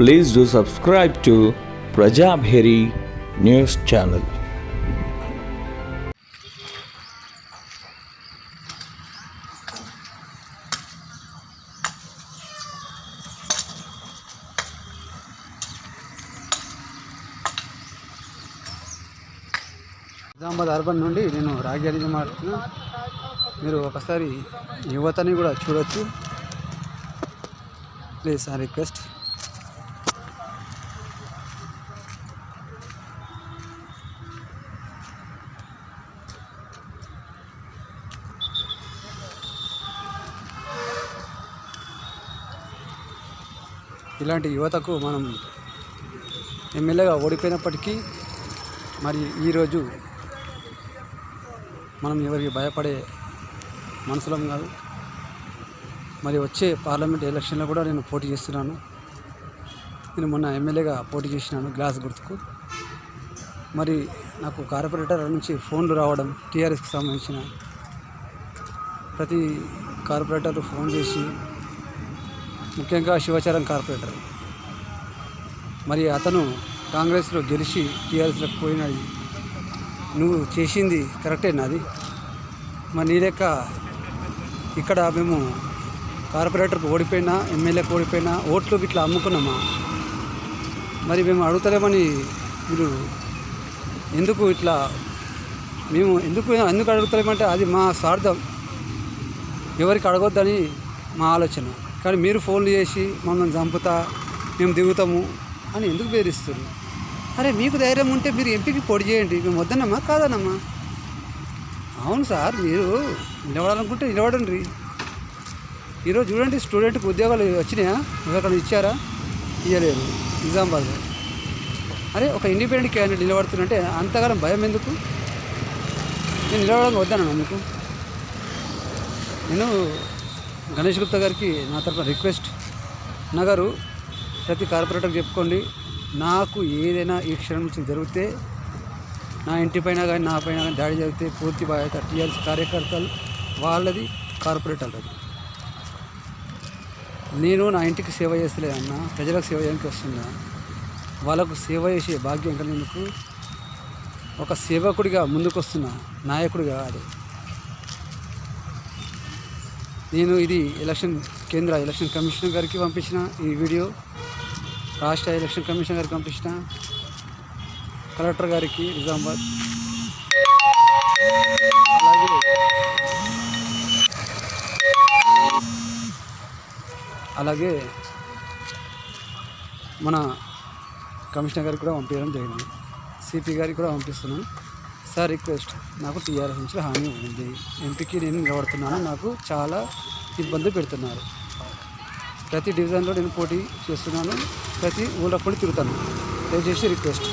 Please do subscribe to Prajabheri news channel. Nizamabad urban నుండి నేను రాజ్యానికి మాట్లాడుతున్నా. మీరు ఒకసారి యువతని కూడా చూడొచ్చు. ప్లీజ్ ఆ రిక్వెస్ట్. ఇలాంటి యువతకు మనం ఎమ్మెల్యేగా ఓడిపోయినప్పటికీ మరి ఈరోజు మనం ఎవరికి భయపడే మనసులం కాదు. మరి వచ్చే పార్లమెంట్ ఎలక్షన్లో కూడా నేను పోటీ చేస్తున్నాను. నేను మొన్న ఎమ్మెల్యేగా పోటీ చేసినాను గ్లాస్ గుర్తుకు. మరి నాకు కార్పొరేటర్ నుంచి ఫోన్లు రావడం టీఆర్ఎస్కి సంబంధించిన ప్రతి కార్పొరేటర్ ఫోన్ చేసి ముఖ్యంగా శివచరం కార్పొరేటర్. మరి అతను కాంగ్రెస్లో గెలిచి టీఆర్ఎస్లోకి పోయినది నువ్వు చేసింది కరెక్టే నాది. మరి నీ లెక్క ఇక్కడ మేము కార్పొరేటర్కి ఓడిపోయినా ఎమ్మెల్యేకి ఓడిపోయినా ఓట్లు ఇట్లా అమ్ముకున్నామా? మరి మేము అడుగుతలేమని మీరు ఎందుకు ఇట్లా మేము ఎందుకు ఎందుకు అడుగుతలేమంటే అది మా స్వార్థం. ఎవరికి అడగొద్దని మా ఆలోచన. కానీ మీరు ఫోన్లు చేసి మమ్మల్ని చంపుతా మేము దిగుతాము అని ఎందుకు బెదిరిస్తారు అరే మీకు ధైర్యం ఉంటే మీరు ఎంపీకి పొడి చేయండి. మేము వద్దనమ్మా కాదనమ్మా అవును సార్ మీరు నిలబడాలనుకుంటే నిలబడండి. ఈరోజు చూడండి స్టూడెంట్కి ఉద్యోగాలు వచ్చినాయా? ఎక్కడ ఇచ్చారా? ఇవ్వలేదు నిజామాబాద్ అరే ఒక ఇండిపెండెంట్ క్యాండిడేట్ నిలబడుతున్నంటే అంతగానం భయం ఎందుకు? నేను నిలబడడానికి వద్దానన్నా మీకు? నేను గణేష్ గుప్తా గారికి నా తరఫున రిక్వెస్ట్. నగరు ప్రతి కార్పొరేటర్కి చెప్పుకోండి నాకు ఏదైనా ఈ క్షణం నుంచి జరిగితే నా ఇంటి పైన కానీ నా పైన కానీ దాడి జరిగితే పూర్తి బాధ్యత టీఆర్ఎస్ కార్యకర్తలు వాళ్ళది కార్పొరేటర్లది. నేను నా ఇంటికి సేవ చేస్తలేదన్నా ప్రజలకు సేవ చేయడానికి వస్తున్నా. వాళ్ళకు సేవ చేసే భాగ్యం కలిగినందుకు ఒక సేవకుడిగా ముందుకు వస్తున్నా నాయకుడిగా కాదు నేను ఇది ఎలక్షన్ కేంద్ర ఎలక్షన్ కమిషనర్ గారికి పంపించిన ఈ వీడియో రాష్ట్ర ఎలక్షన్ కమిషనర్ గారికి పంపించిన కలెక్టర్ గారికి నిజామాబాద్. అలాగే అలాగే మన కమిషనర్ గారికి కూడా పంపించడం జరిగింది. సిపి గారికి కూడా పంపిస్తున్నాను సార్ రిక్వెస్ట్. నాకు టీఆర్ఎస్ నుంచి హామీ ఉంది. ఎంపీకి నేను నిలబడుతున్నాను. నాకు చాలా ఇబ్బంది పెడుతున్నారు. ప్రతి డివిజన్లో నేను పోటీ చేస్తున్నాను. ప్రతి ఊళ్ళో కూడా తిరుగుతాను. దయచేసి రిక్వెస్ట్.